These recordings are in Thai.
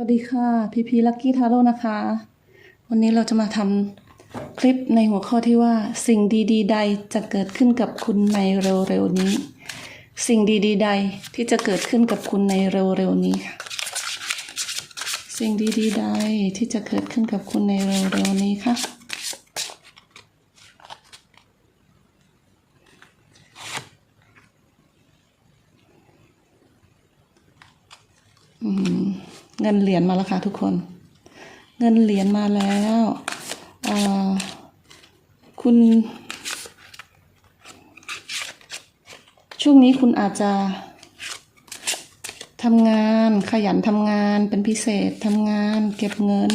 วัสดีค่ะ พีพีลักกี้ทาโร่นะคะ วันนี้เราจะมาทำคลิปในหัวข้อที่ว่า สิ่งดีๆ ใดจะเกิดขึ้นกับคุณในเร็วๆนี้ สิ่งดีๆ ใดที่จะเกิดขึ้นกับคุณในเร็วๆนี้ค่ะ สิ่งดีๆ ใดที่จะเกิดขึ้นกับคุณในเร็วๆนี้ค่ะ อืม เงินเหรียญมาแล้วค่ะทุกคน เงินเหรียญมาแล้วคุณ ช่วงนี้คุณอาจจะทำงานขยันทำงานเป็นพิเศษทำงานเก็บเงิน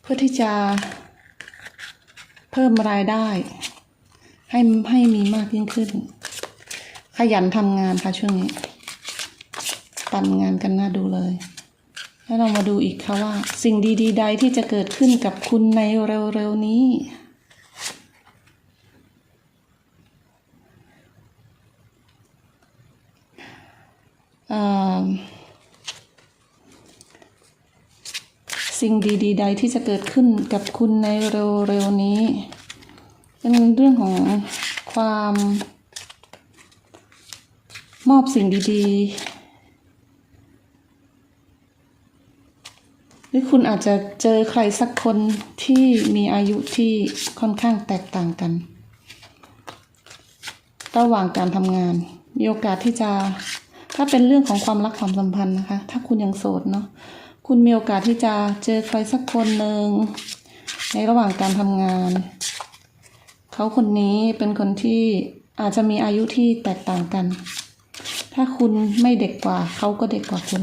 เพื่อที่จะเพิ่มรายได้ ให้ให้มีมากยิ่งขึ้น ขยันทำงานค่ะช่วงนี้ ปั่นงานกันน่าดูเลย แล้วเรามาดูอีกค่ะว่า สิ่งดีๆ ใดที่จะเกิดขึ้นกับคุณในเร็วๆนี้สิ่งดีๆ ใดที่จะเกิดขึ้นกับคุณในเร็วๆนี้ เป็นเรื่องของความมอบสิ่งดีๆ หรือคุณอาจจะเจอใครสักคนที่มีอายุที่ค่อนข้างแตกต่างกัน ระหว่างการทำงาน มีโอกาสที่จะ ถ้าเป็นเรื่องของความรักความสัมพันธ์นะคะ ถ้าคุณยังโสดเนาะคุณมีโอกาสที่จะเจอใครสักคนหนึ่งในระหว่างการทำงาน เขาคนนี้เป็นคนที่อาจจะมีอายุที่แตกต่างกัน ถ้าคุณไม่เด็กกว่าเขาก็เด็กกว่าคุณ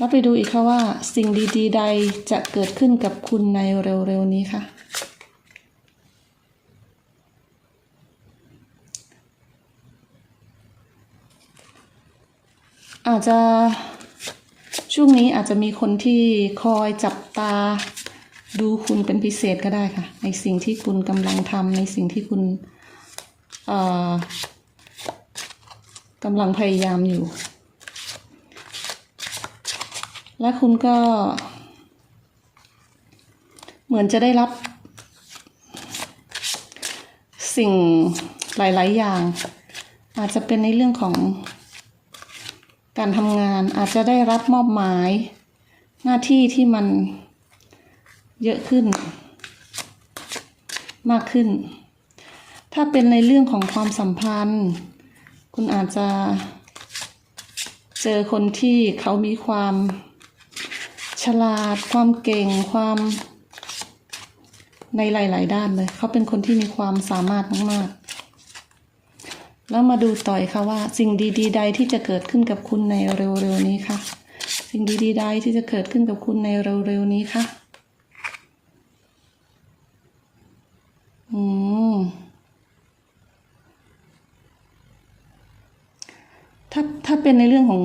แล้วไปดูอีกค่ะว่า สิ่งดีๆ ใดจะเกิดขึ้นกับคุณในเร็วๆนี้ค่ะ อาจจะช่วงนี้อาจจะมีคนที่คอยจับตาดูคุณเป็นพิเศษก็ได้ค่ะ ในสิ่งที่คุณกำลังทำในสิ่งที่คุณกำลังพยายามอยู่ และคุณก็ เหมือนจะได้รับ สิ่งหลาย ๆ อย่าง อาจจะเป็นในเรื่องของการทำงานอาจจะได้รับมอบหมาย หน้าที่ที่มันเยอะขึ้น มากขึ้น ถ้าเป็นในเรื่องของความสัมพันธ์ คุณอาจจะเจอคนที่เขามีความ ฉลาด ความเก่งความในหลาย ๆ ด้านเลย เขาเป็นคนที่มีความสามารถมาก ๆ แล้วมาดูต่อยค่ะว่า สิ่งดี ๆ ใดที่จะเกิดขึ้นกับคุณในเร็ว ๆ นี้ค่ะ สิ่งดี ๆ ใดที่จะเกิดขึ้นกับคุณในเร็ว ๆ นี้ค่ะ อืม ถ้าถ้าเป็นในเรื่องของ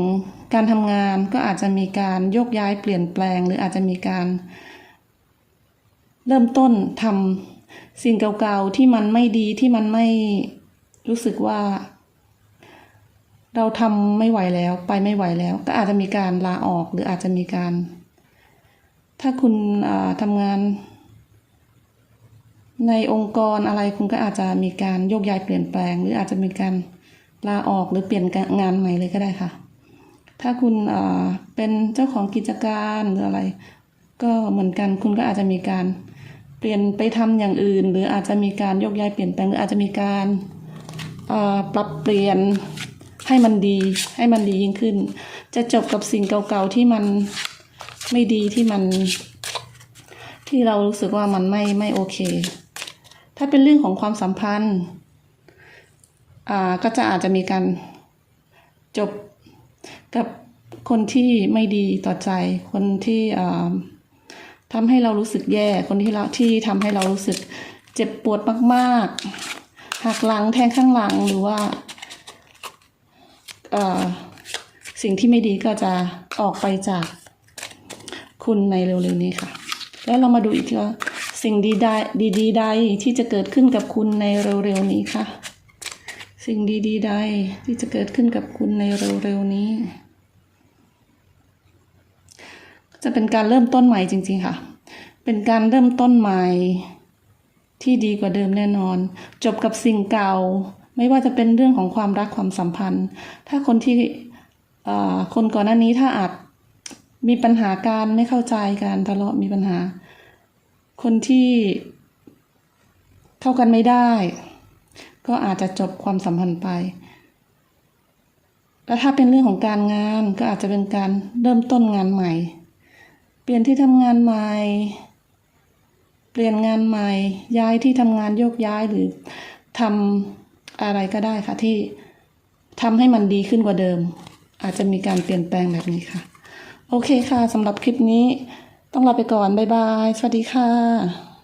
การทำงานก็อาจจะมีการโยกย้ายเปลี่ยนแปลง หรืออาจจะมีการ เริ่มต้นทำสิ่งเก่าๆที่มันไม่ดีที่มันไม่รู้สึกว่า เราทำไม่ไหวแล้วไปไม่ไหวแล้ว ก็อาจจะมีการลาออกหรืออาจจะมีการ ถ้าคุณทำงาน ในองค์กรอะไรคุณก็อาจจะมีการโยกย้ายเปลี่ยนแปลง หรืออาจจะมีการลาออกหรือเปลี่ยนงานใหม่เลยก็ได้ค่ะ ถ้าคุณอ่าเป็นเจ้าของกิจการหรืออะไร ก็เหมือนกันคุณก็อาจจะมีการเปลี่ยนไปทำอย่างอื่น หรืออาจจะมีการยกย้ายเปลี่ยนแปลงหรืออาจจะมีการอ่าปรับเปลี่ยนให้มันดีให้มันดียิ่งขึ้น จะจบกับสิ่งเก่าๆที่มันไม่ดีที่มัน ที่เรารู้สึกว่ามันไม่ไม่โอเค ถ้าเป็นเรื่องของความสัมพันธ์ อ่าก็จะอาจจะมีการจบ กับคนที่ไม่ดีต่อใจ คนที่ทำให้เรารู้สึกแย่ คนที่เราที่ทำให้เรารู้สึกเจ็บปวดมากๆหักหลังแทงข้างหลังหรือว่าสิ่งที่ไม่ดีก็จะออกไปจากคุณในเร็วๆนี้ค่ะ แล้วเรามาดูอีกทีว่าสิ่งดีใดดีๆใดที่จะเกิดขึ้นกับคุณในเร็วๆนี้ค่ะ สิ่งดี ๆ ใดที่จะเกิดขึ้นกับคุณในเร็ว ๆ นี้ จะเป็นการเริ่มต้นใหม่จริง ๆ ค่ะ เป็นการเริ่มต้นใหม่ ที่ดีกว่าเดิมแน่นอน จบกับสิ่งเก่า ไม่ว่าจะเป็นเรื่องของความรักความสัมพันธ์ ถ้าคนที่อ่อคนก่อนหน้านี้ถ้าอาจมีปัญหาการไม่เข้าใจการทะเลาะมีปัญหา คนที่เข้ากันไม่ได้ ก็อาจจะจบความสัมพันธ์ไป แล้วถ้าเป็นเรื่องของการงานก็อาจจะเป็นการเริ่มต้นงานใหม่ เปลี่ยนที่ทำงานใหม่ เปลี่ยนงานใหม่ ย้ายที่ทำงานโยกย้ายหรือทำอะไรก็ได้ค่ะที่ทำให้มันดีขึ้นกว่าเดิม อาจจะมีการเปลี่ยนแปลงแบบนี้ค่ะ โอเคค่ะสำหรับคลิปนี้ต้องลาไปก่อน บ๊ายบาย สวัสดีค่ะ